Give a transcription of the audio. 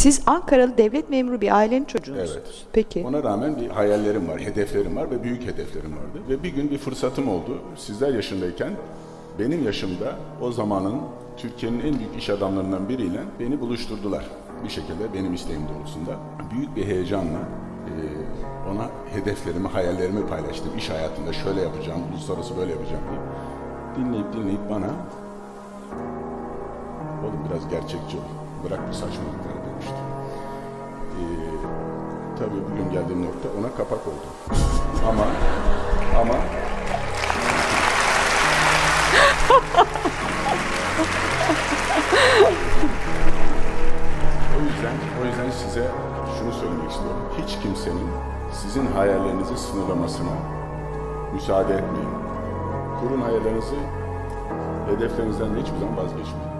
Siz Ankaralı devlet memuru bir ailenin çocuğusunuz. Evet. Peki. Ona rağmen bir hayallerim var, hedeflerim var ve büyük hedeflerim vardı. Ve bir gün bir fırsatım oldu. Sizler yaşındayken benim yaşımda o zamanın Türkiye'nin en büyük iş adamlarından biriyle beni buluşturdular. Bir şekilde benim isteğim doğrultusunda. Büyük bir heyecanla e, ona hedeflerimi, hayallerimi paylaştım. İş hayatında şöyle yapacağım, uluslararası böyle yapacağım diye. Dinleyip dinleyip bana oğlum biraz gerçekçi ol. Bırak bu saçmalıkları demişti. Ee, tabii bugün geldiğim nokta ona kapak oldu. Ama ama o yüzden o yüzden size şunu söylemek istiyorum. Hiç kimsenin sizin hayallerinizi sınırlamasına müsaade etmeyin. Kurun hayallerinizi, hedeflerinizden de hiçbir zaman vazgeçmeyin.